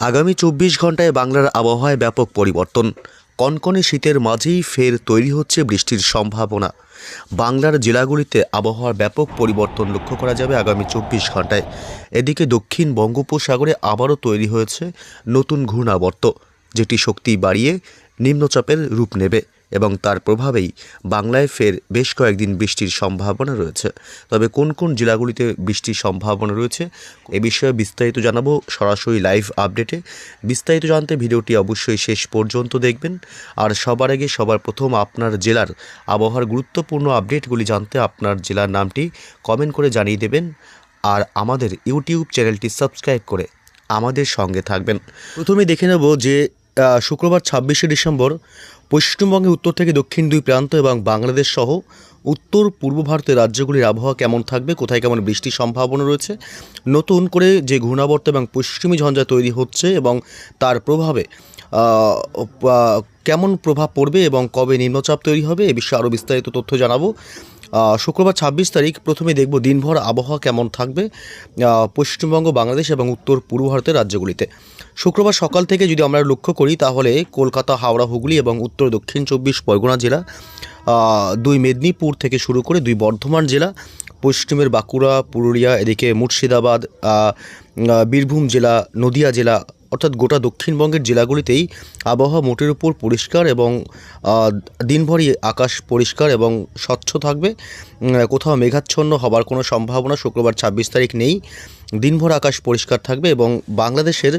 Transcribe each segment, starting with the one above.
আগামী চব্বিশ ঘন্টায় বাংলার আবহাওয়ায় ব্যাপক পরিবর্তন। কনকনে শীতের মাঝেই ফের তৈরি হচ্ছে বৃষ্টির সম্ভাবনা। বাংলার জেলাগুলিতে আবহাওয়ার ব্যাপক পরিবর্তন লক্ষ্য করা যাবে আগামী চব্বিশ ঘন্টায় এদিকে দক্ষিণ বঙ্গোপসাগরে আবারও তৈরি হয়েছে নতুন ঘূর্ণাবর্ত, যেটি শক্তি বাড়িয়ে নিম্নচাপের রূপ নেবে। এবং তার প্রভাবেই বাংলায় ফের বেশ কয়েকদিন বৃষ্টির সম্ভাবনা রয়েছে। তবে কোন কোন জেলাগুলিতে বৃষ্টির সম্ভাবনা রয়েছে, এ বিষয়ে বিস্তারিত জানাব সরাসরি লাইভ আপডেটে। বিস্তারিত জানতে ভিডিওটি অবশ্যই শেষ পর্যন্ত দেখবেন। আর সবার আগে সবার প্রথম আপনার জেলার আবহাওয়ার গুরুত্বপূর্ণ আপডেটগুলি জানতে আপনার জেলার নামটি কমেন্ট করে জানিয়ে দেবেন। আর আমাদের ইউটিউব চ্যানেলটি সাবস্ক্রাইব করে আমাদের সঙ্গে থাকবেন। প্রথমে দেখে নেব যে শুক্রবার ছাব্বিশে ডিসেম্বর পশ্চিমবঙ্গের উত্তর থেকে দক্ষিণ দুই প্রান্ত এবং বাংলাদেশ সহ উত্তর পূর্ব ভারতের রাজ্যগুলির আবহাওয়া কেমন থাকবে, কোথায় কেমন বৃষ্টির সম্ভাবনা রয়েছে, নতুন করে যে ঘূর্ণাবর্ত এবং পশ্চিমী ঝঞ্ঝা তৈরি হচ্ছে এবং তার প্রভাবে কেমন প্রভাব পড়বে এবং কবে নিম্নচাপ তৈরি হবে এ বিষয়ে আরও বিস্তারিত তথ্য জানাব। শুক্রবার ছাব্বিশ তারিখ প্রথমে দেখব দিনভর আবহাওয়া কেমন থাকবে পশ্চিমবঙ্গ, বাংলাদেশ এবং উত্তর পূর্ব ভারতের রাজ্যগুলিতে। শুক্রবার সকাল থেকে যদি আমরা লক্ষ্য করি, তাহলে কলকাতা, হাওড়া, হুগলি এবং উত্তর, দক্ষিণ চব্বিশ, পরগনা জেলা দুই মেদিনীপুর থেকে শুরু করে দুই বর্ধমান জেলা, পশ্চিমের বাঁকুড়া, পুরুলিয়া, এদিকে মুর্শিদাবাদ বীরভূম জেলা, নদিয়া জেলা অর্থাৎ গোটা দক্ষিণবঙ্গের জেলাগুলিতেই আবহাওয়া মোটের উপর পরিষ্কার এবং দিনভরই আকাশ পরিষ্কার এবং স্বচ্ছ থাকবে। কোথাও মেঘাচ্ছন্ন হবার কোনো সম্ভাবনা শুক্রবার ছাব্বিশ তারিখ নেই। দিনভর আকাশ পরিষ্কার থাকবে এবং বাংলাদেশের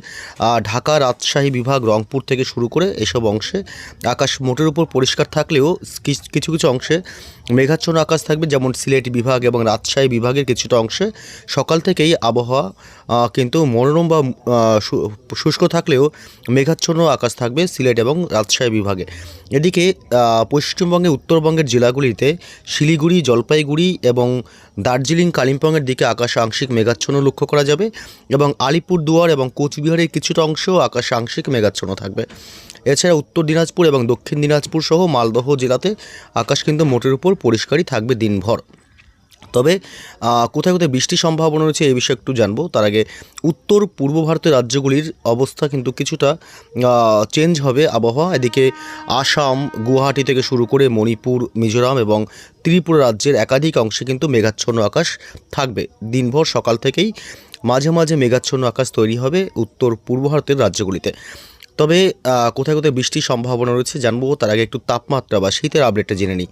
ঢাকা রাজশাহী বিভাগ, রংপুর থেকে শুরু করে এসব অংশে আকাশ মোটের উপর পরিষ্কার থাকলেও কিছু কিছু অংশে মেঘাচ্ছন্ন আকাশ থাকবে, যেমন সিলেট বিভাগ এবং রাজশাহী বিভাগের কিছুটা অংশে। সকাল থেকেই আবহাওয়া কিন্তু মনোরম বা শুষ্ক থাকলেও মেঘাচ্ছন্ন আকাশ থাকবে সিলেট এবং রাজশাহী বিভাগে। এদিকে পশ্চিমবঙ্গে উত্তরবঙ্গের জেলাগুলিতে শিলিগুড়ি, জলপাইগুড়ি এবং দার্জিলিং, কালিম্পংয়ের দিকে আকাশ আংশিক মেঘাচ্ছন্ন লক্ষ্য করা যাবে এবং আলিপুরদুয়ার এবং কোচবিহারের কিছুটা অংশেও আকাশ আংশিক মেঘাচ্ছন্ন থাকবে। এছাড়া উত্তর দিনাজপুর এবং দক্ষিণ দিনাজপুর সহ মালদহ জেলাতে আকাশ কিন্তু মোটের উপর পরিষ্কারই থাকবে দিনভর। তবে কোথায় কোথায় বৃষ্টির সম্ভাবনা রয়েছে এই বিষয়ে একটু জানব। তার আগে উত্তর পূর্ব ভারতের রাজ্যগুলির অবস্থা কিন্তু কিছুটা চেঞ্জ হবে আবহাওয়া। এদিকে আসাম, গুয়াহাটি থেকে শুরু করে মণিপুর, মিজোরাম এবং ত্রিপুরা রাজ্যের একাধিক অংশে কিন্তু মেঘাচ্ছন্ন আকাশ থাকবে। দিনভর সকাল থেকেই মাঝে মাঝে মেঘাচ্ছন্ন আকাশ তৈরি হবে উত্তর পূর্ব ভারতের রাজ্যগুলিতে। তবে কোথায় কোথায় বৃষ্টির সম্ভাবনা রয়েছে জানব, তার আগে একটু তাপমাত্রা বা শীতের আপডেটটা জেনে নিই।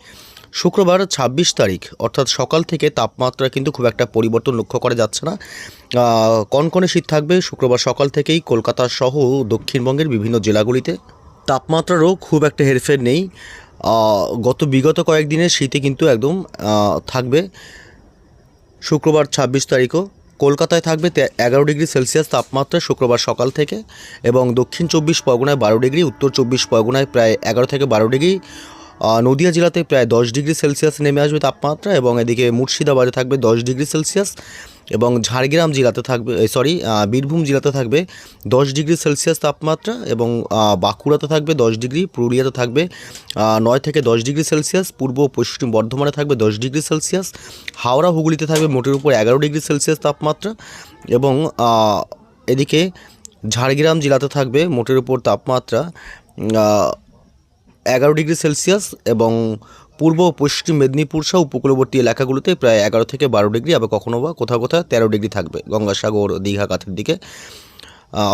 শুক্রবার ছাব্বিশ তারিখ, অর্থাৎ সকাল থেকে তাপমাত্রা কিন্তু খুব একটা পরিবর্তন লক্ষ্য করা যাচ্ছে না। কনকনে শীত থাকবে, শুক্রবার সকাল থেকেই কলকাতা সহ দক্ষিণবঙ্গের বিভিন্ন জেলাগুলিতে। তাপমাত্রারও খুব একটা হেরফের নেই। গত বিগত কয়েকদিনের শীতে কিন্তু একদম থাকবে। শুক্রবার ছাব্বিশ তারিখও কলকাতায় থাকবে এগারো ডিগ্রি সেলসিয়াস তাপমাত্রা শুক্রবার সকাল থেকে এবং দক্ষিণ চব্বিশ পরগনায় বারো ডিগ্রি, উত্তর চব্বিশ পরগনায় প্রায় এগারো থেকে বারো ডিগ্রি নদিয়া জেলাতে প্রায় দশ ডিগ্রি সেলসিয়াস নেমে আসবে তাপমাত্রা এবং এদিকে মুর্শিদাবাদে থাকবে দশ ডিগ্রি সেলসিয়াস এবং ঝাড়গ্রাম জেলাতে থাকবে সরি বীরভূম জেলাতে থাকবে দশ ডিগ্রি সেলসিয়াস তাপমাত্রা এবং বাঁকুড়াতে থাকবে দশ ডিগ্রি, পুরুলিয়াতে থাকবে নয় থেকে দশ ডিগ্রি সেলসিয়াস, পূর্ব পশ্চিম বর্ধমানে থাকবে দশ ডিগ্রি সেলসিয়াস, হাওড়া হুগলিতে থাকবে মোটের উপর এগারো ডিগ্রি সেলসিয়াস তাপমাত্রা এবং এদিকে ঝাড়গ্রাম জেলাতে থাকবে মোটের উপর তাপমাত্রা এগারো ডিগ্রি সেলসিয়াস এবং পূর্ব ও পশ্চিম মেদিনীপুর সহ উপকূলবর্তী এলাকাগুলোতে প্রায় এগারো থেকে বারো ডিগ্রি আবার কখনো বা কোথাও কোথাও তেরো ডিগ্রি থাকবে। গঙ্গাসাগর, দীঘা, কাথের দিকে।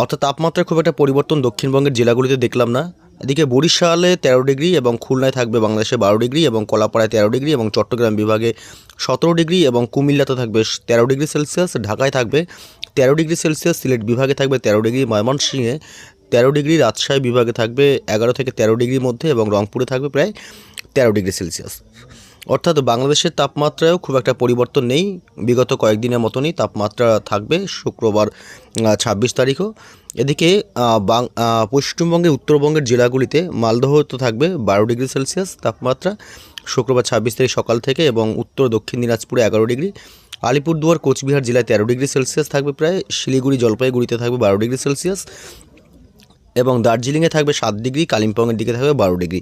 অর্থাৎ তাপমাত্রার খুব একটা পরিবর্তন দক্ষিণবঙ্গের জেলাগুলিতে দেখলাম না। এদিকে বরিশালে তেরো ডিগ্রি এবং খুলনায় থাকবে বাংলাদেশে বারো ডিগ্রি এবং কলাপাড়ায় তেরো ডিগ্রি এবং চট্টগ্রাম বিভাগে সতেরো ডিগ্রি এবং কুমিল্লাতে থাকবে তেরো ডিগ্রি সেলসিয়াস। ঢাকায় থাকবে তেরো ডিগ্রি সেলসিয়াস। সিলেট বিভাগে থাকবে তেরো ডিগ্রি। ময়মনসিংহে তেরো ডিগ্রি রাজশাহী বিভাগে থাকবে এগারো থেকে তেরো ডিগ্রির মধ্যে এবং রংপুরে থাকবে প্রায় তেরো ডিগ্রি সেলসিয়াস। অর্থাৎ বাংলাদেশের তাপমাত্রায়ও খুব একটা পরিবর্তন নেই। বিগত কয়েকদিনের মতনই তাপমাত্রা থাকবে শুক্রবার ছাব্বিশ তারিখও। এদিকে পশ্চিমবঙ্গের উত্তরবঙ্গের জেলাগুলিতে মালদহ তো থাকবে বারো ডিগ্রি সেলসিয়াস তাপমাত্রা। শুক্রবার, ছাব্বিশ তারিখ সকাল থেকে এবং উত্তর দক্ষিণ দিনাজপুরে এগারো ডিগ্রি। আলিপুরদুয়ার, কোচবিহার জেলায় তেরো ডিগ্রি সেলসিয়াস থাকবে প্রায়। শিলিগুড়ি, জলপাইগুড়িতে থাকবে বারো ডিগ্রি সেলসিয়াস। এবং দার্জিলিংয়ে থাকবে সাত ডিগ্রি, কালিম্পংয়ের দিকে থাকবে বারো ডিগ্রি।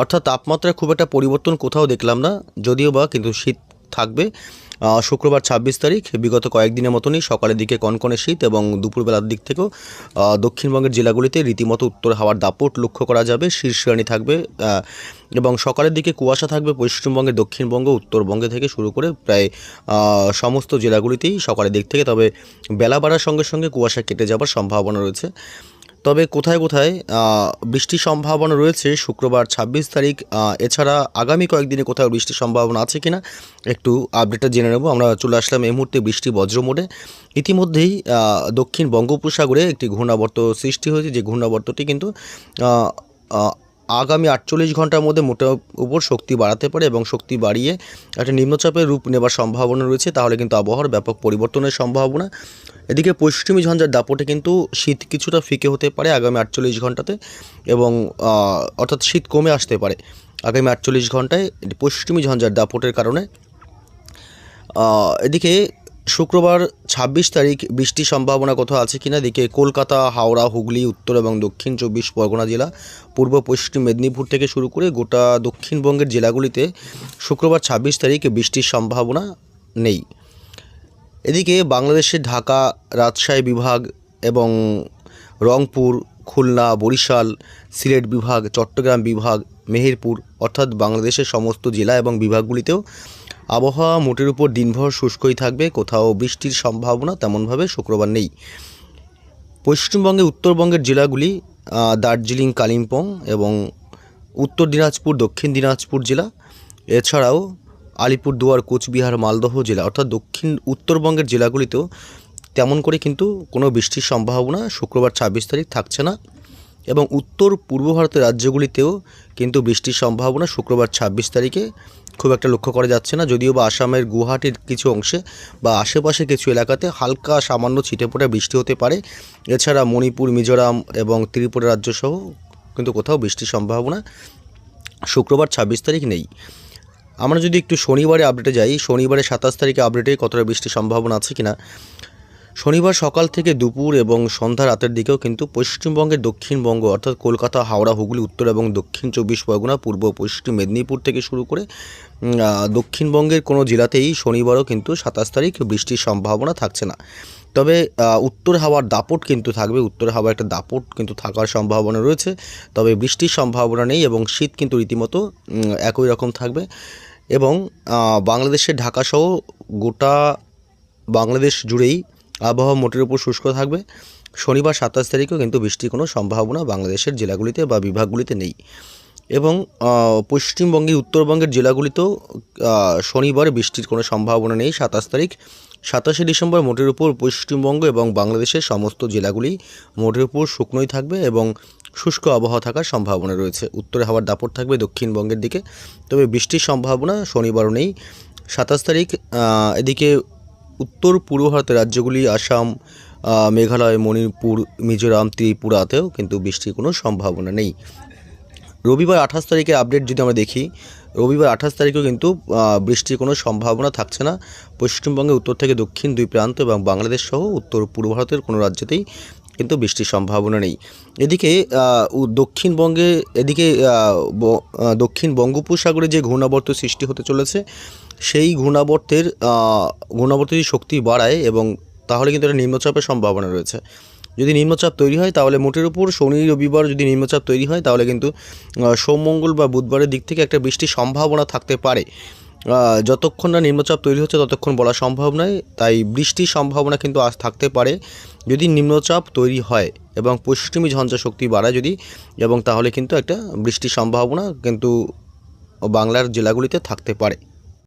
অর্থাৎ তাপমাত্রার খুব একটা পরিবর্তন কোথাও দেখলাম না, যদিও বা কিন্তু শীত থাকবে। শুক্রবার ছাব্বিশ তারিখ, বিগত কয়েকদিনের মতনই সকালের দিকে কনকনে শীত এবং দুপুরবেলার দিক থেকেও দক্ষিণবঙ্গের জেলাগুলিতে রীতিমতো উত্তর হাওয়ার দাপট লক্ষ্য করা যাবে শীর্ষানি থাকবে এবং সকালের দিকে কুয়াশা থাকবে পশ্চিমবঙ্গের দক্ষিণবঙ্গ, উত্তরবঙ্গে থেকে শুরু করে প্রায় সমস্ত জেলাগুলিতেই সকালের দিক থেকে, তবে বেলা বাড়ার সঙ্গে সঙ্গে কুয়াশা কেটে যাবার সম্ভাবনা রয়েছে। তবে কোথায় কোথায় বৃষ্টির সম্ভাবনা রয়েছে, শুক্রবার ছাব্বিশ তারিখ এছাড়া আগামী কয়েকদিনে কোথাও বৃষ্টির সম্ভাবনা আছে কিনা, একটু আপডেটটা জেনে নেব। আমরা চলে আসলাম এই মুহূর্তে বৃষ্টি বজ্র মোডে। ইতিমধ্যেই দক্ষিণ বঙ্গোপসাগরে একটি ঘূর্ণাবর্ত সৃষ্টি হয়েছে, যে ঘূর্ণাবর্তটি কিন্তু আগামী আটচল্লিশ ঘণ্টার মধ্যে মোটা উপর শক্তি বাড়াতে পারে এবং শক্তি বাড়িয়ে একটা নিম্নচাপের রূপ নেবার সম্ভাবনা রয়েছে। তাহলে কিন্তু আবহাওয়ার ব্যাপক পরিবর্তনের সম্ভাবনা। এদিকে পশ্চিমী ঝঞ্ঝার দাপটে কিন্তু শীত কিছুটা ফিকে হতে পারে আগামী আটচল্লিশ ঘন্টাতে এবং অর্থাৎ শীত কমে আসতে পারে আগামী আটচল্লিশ ঘন্টায় পশ্চিমী ঝঞ্ঝার দাপটের কারণে। এদিকে শুক্রবার ছাব্বিশ তারিখ বৃষ্টির সম্ভাবনা কোথাও আছে কিনা, এদিকে কলকাতা, হাওড়া, হুগলি, উত্তর এবং দক্ষিণ চব্বিশ পরগনা জেলা, পূর্ব পশ্চিম মেদিনীপুর থেকে শুরু করে গোটা দক্ষিণবঙ্গের জেলাগুলিতে শুক্রবার ছাব্বিশ তারিখ বৃষ্টির সম্ভাবনা নেই। এদিকে বাংলাদেশের ঢাকা, রাজশাহী বিভাগ এবং রংপুর, খুলনা, বরিশাল, সিলেট বিভাগ, চট্টগ্রাম বিভাগ, মেহেরপুর অর্থাৎ বাংলাদেশের সমস্ত জেলা এবং বিভাগগুলিতেও আবহাওয়া মোটের উপর দিনভর শুষ্কই থাকবে। কোথাও বৃষ্টির সম্ভাবনা তেমনভাবে শুক্রবার নেই। পশ্চিমবঙ্গে উত্তরবঙ্গের জেলাগুলি দার্জিলিং, কালিম্পং এবং উত্তর দিনাজপুর, দক্ষিণ দিনাজপুর জেলা। এছাড়াও আলিপুরদুয়ার, কোচবিহার, মালদহ জেলা অর্থাৎ দক্ষিণ উত্তরবঙ্গের জেলাগুলিতেও তেমন করে কিন্তু কোনো বৃষ্টির সম্ভাবনা শুক্রবার ছাব্বিশ তারিখ থাকছে না এবং উত্তর পূর্ব ভারতের রাজ্যগুলিতেও কিন্তু বৃষ্টির সম্ভাবনা শুক্রবার ছাব্বিশ তারিখে খুব একটা লক্ষ্য করা যাচ্ছে না। যদিও বা আসামের গুয়াহাটির কিছু অংশে বা আশেপাশে কিছু এলাকাতে হালকা সামান্য ছিটেফোঁটা বৃষ্টি হতে পারে। এছাড়া মণিপুর, মিজোরাম এবং ত্রিপুরা রাজ্যসহ কিন্তু কোথাও বৃষ্টির সম্ভাবনা শুক্রবার ছাব্বিশ তারিখ নেই। আমরা যদি একটু শনিবারে আপডেটে যাই শনিবারে সাতাশ তারিখে আপডেটে কতটা বৃষ্টির সম্ভাবনা আছে কিনা? শনিবার সকাল থেকে দুপুর এবং সন্ধ্যা রাতের দিকেও কিন্তু পশ্চিমবঙ্গের দক্ষিণবঙ্গ, অর্থাৎ কলকাতা, হাওড়া, হুগলি, উত্তর এবং দক্ষিণ চব্বিশ পরগনা, পূর্ব, পশ্চিম মেদিনীপুর থেকে শুরু করে দক্ষিণবঙ্গের কোনো জেলাতেই শনিবারও কিন্তু সাতাশ তারিখ বৃষ্টির সম্ভাবনা থাকছে না। তবে উত্তর হাওয়ার দাপট কিন্তু থাকবে, উত্তর হাওয়ার একটা দাপট কিন্তু থাকার সম্ভাবনা রয়েছে। তবে বৃষ্টির সম্ভাবনা নেই এবং শীত কিন্তু রীতিমতো একই রকম থাকবে। এবং বাংলাদেশের ঢাকাসহ গোটা বাংলাদেশ জুড়েই আবহাওয়া মোটের উপর শুষ্ক থাকবে। শনিবার সাতাশ তারিখেও কিন্তু বৃষ্টির কোনো সম্ভাবনা বাংলাদেশের জেলাগুলিতে বা বিভাগগুলিতে নেই। এবং পশ্চিমবঙ্গের, উত্তরবঙ্গের জেলাগুলিতেও শনিবার বৃষ্টির কোনো সম্ভাবনা নেই সাতাশ তারিখ। সাতাশে ডিসেম্বর মোটের উপর পশ্চিমবঙ্গ এবং বাংলাদেশের সমস্ত জেলাগুলি মোটের উপর শুকনোই থাকবে এবং শুষ্ক আবহাওয়া থাকার সম্ভাবনা রয়েছে। উত্তরে হাওয়ার দাপট থাকবে দক্ষিণবঙ্গের দিকে। তবে বৃষ্টির সম্ভাবনা শনিবারও নেই। সাতাশ তারিখ এদিকে উত্তর পূর্ব ভারতের রাজ্যগুলি, আসাম মেঘালয়, মণিপুর, মিজোরাম, ত্রিপুরাতেও কিন্তু বৃষ্টির কোনো সম্ভাবনা নেই। রবিবার আঠাশ তারিখের আপডেট যদি আমরা দেখি, রবিবার আঠাশ তারিখেও কিন্তু বৃষ্টির কোনো সম্ভাবনা থাকছে না। পশ্চিমবঙ্গে উত্তর থেকে দক্ষিণ দুই প্রান্ত এবং বাংলাদেশ সহ উত্তর পূর্ব ভারতের কোনো রাজ্যতেই কিন্তু বৃষ্টির সম্ভাবনা নেই। এদিকে দক্ষিণবঙ্গে, এদিকে দক্ষিণ বঙ্গোপসাগরে যে ঘূর্ণাবর্ত সৃষ্টি হতে চলেছে, সেই ঘূর্ণাবর্তের ঘূর্ণাবর্ত যদি শক্তি বাড়ায় এবং তাহলে কিন্তু একটা নিম্নচাপের সম্ভাবনা রয়েছে। যদি নিম্নচাপ তৈরি হয়, তাহলে মোটের উপর শনি, রবিবার যদি নিম্নচাপ তৈরি হয়, তাহলে কিন্তু সোম, মঙ্গল বা বুধবারের দিক থেকে একটা বৃষ্টির সম্ভাবনা থাকতে পারে। যতক্ষণ না নিম্নচাপ তৈরি হচ্ছে, ততক্ষণ বলা সম্ভব নয়। তাই বৃষ্টির সম্ভাবনা কিন্তু আজ থাকতে পারে। যদি নিম্নচাপ তৈরি হয় এবং পশ্চিমী ঝঞ্ঝা শক্তি বাড়ায় যদি, এবং তাহলে কিন্তু একটা বৃষ্টির সম্ভাবনা কিন্তু বাংলার জেলাগুলিতে থাকতে পারে।